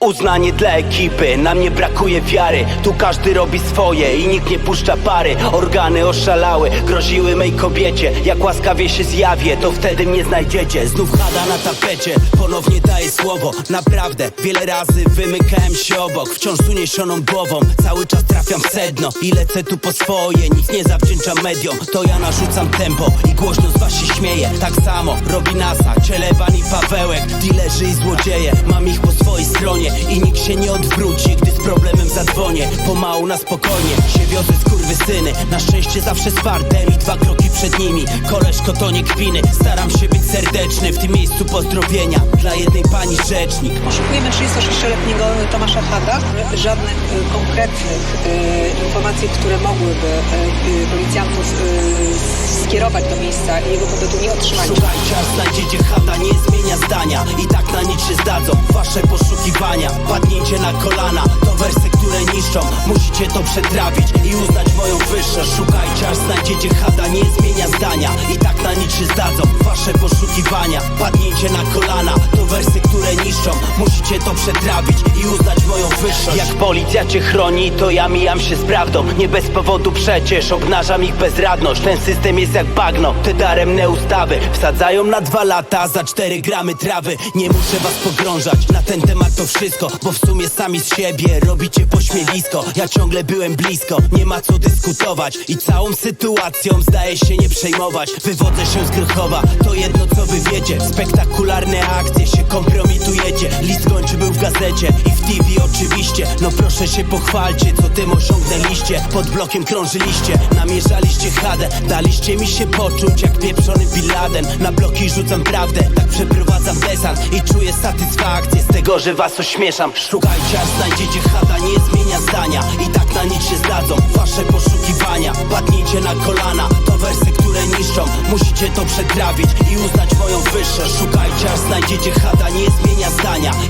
Uznanie dla ekipy, nam nie brakuje wiary. Tu każdy robi swoje i nikt nie puszcza pary. Organy oszalały, groziły mej kobiecie. Jak łaskawie się zjawię, to wtedy mnie znajdziecie. Znów chada na tapecie, ponownie daję słowo. Naprawdę, wiele razy wymykałem się obok. Wciąż z uniesioną głową, cały czas trafiam w sedno. I lecę tu po swoje, nikt nie zawdzięcza mediom. To ja narzucam tempo i głośno z was się śmieje Tak samo robi NASA, Cieleban i Pawełek. Dilerzy i złodzieje, mam się nie odwróci, gdy z problemem zadzwonię. Pomału na spokojnie, się wiozę syny. Na szczęście zawsze z fartem i dwa kroki przed nimi. Koleżko to nie kpiny, staram się być serdeczny W tym miejscu pozdrowienia. Dla jednej pani rzecznik. Poszukujemy 36-letniego Tomasza Hada. Żadnych y, konkretnych y, informacji, które mogłyby y, y, policjantów y, skierować do miejsca jego pobytu nie otrzymaliśmy. Szukajcie, aż znajdziecie chata, nie zmienia zdania. I tak na nic się zdadzą wasze poszukiwania. Padnięcie na kolana, to wersy, które niszczą. Musicie to przetrawić i uznać moją wyższość Szukajcie, aż znajdziecie chata, nie zmienia zdania. I tak na nic się zdadzą wasze Padnięcie na kolana, to wersy, które niszczą. Musicie to przetrawić i uznać moją wyższość. Jak policja cię chroni, to ja mijam się z prawdą. Nie bez powodu przecież, obnażam ich bezradność. Ten system jest jak bagno, te daremne ustawy Wsadzają na dwa lata za cztery gramy trawy. Nie muszę was pogrążać na ten temat to wszystko Bo w sumie sami z siebie robicie pośmiewisko. Ja ciągle byłem blisko, nie ma co dyskutować I całą sytuacją zdaje się nie przejmować. Wywodzę się z Grychowa, to jedno co wy wiecie. Spektakularne akcje, się kompromitujecie. List kończy był w gazecie i w TV oczywiście. No proszę się pochwalcie, co tym osiągnęliście. Pod blokiem krążyliście, namierzaliście chadę Daliście mi się poczuć jak pieprzony Bin Laden. Na bloki rzucam prawdę, tak przeprowadzam desant I czuję satysfakcję z tego, że was ośmieszam. Szukajcie, aż znajdziecie chata, nie zmienia zdania. I tak na nic się zdadzą wasze poszukiwania. Padnijcie na kolana, to wersy, które niszczą. Musicie to przetrawić i uznać moją wyższość Szukajcie, aż znajdziecie chata, nie zmienia zdania. I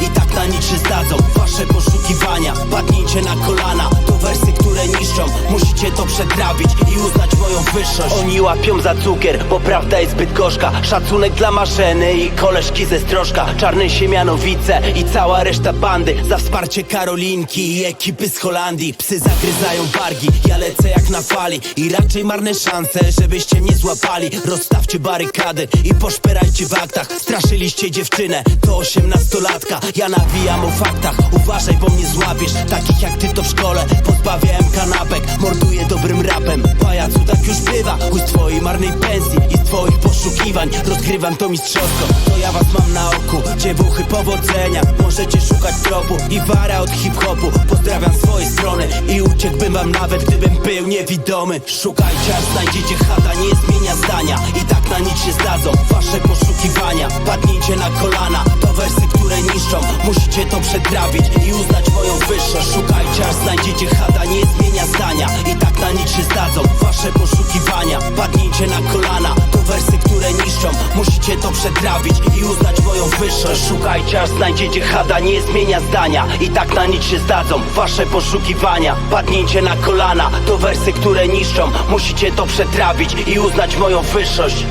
na nic się zdadzą wasze poszukiwania. Padnijcie na kolana, to wersy, które niszczą. Musicie to przetrawić i uznać moją wyższość. Oni łapią za cukier, bo prawda jest zbyt gorzka. Szacunek dla maszeny i koleżki ze strożka. Czarne siemianowice i cała reszta bandy. Za wsparcie Karolinki i ekipy z Holandii. Psy zagryzają wargi, ja lecę jak na fali. I raczej marne szanse, żebyście mnie złapali. Rozstawcie barykady i poszperajcie w aktach. Straszyliście dziewczynę, to osiemnastolatka. Ja nawijam o faktach, uważaj, bo mnie złapiesz. Takich jak ty to w szkole, pozbawiałem kanapek. Morduję dobrym rapem, pajacu tak już bywa. Chuj z twojej marnej pensji i z twoich poszukiwań. Rozgrywam to mistrzowsko, to ja was mam na oku. Dziewuchy powodzenia, możecie szukać tropu. I wara od hip-hopu, pozdrawiam swoje strony. I uciekłbym wam nawet gdybym był niewidomy. Szukajcie aż znajdziecie chata, nie zmienia zdania. I tak na nic się zdadzą wasze poszukiwania. Padnijcie na kolana, to wersy, niszczą Musicie to przetrawić i uznać moją wyższość. Szukajcie aż znajdziecie chata, nie zmienia zdania. I tak na nic się zdadzą wasze poszukiwania. Padnijcie na kolana, to wersy, które niszczą. Musicie to przetrawić i uznać moją wyższość. Szukajcie aż znajdziecie chata, nie zmienia zdania. I tak na nic się zdadzą wasze poszukiwania. Padnijcie na kolana, to wersy, które niszczą. Musicie to przetrawić i uznać moją wyższość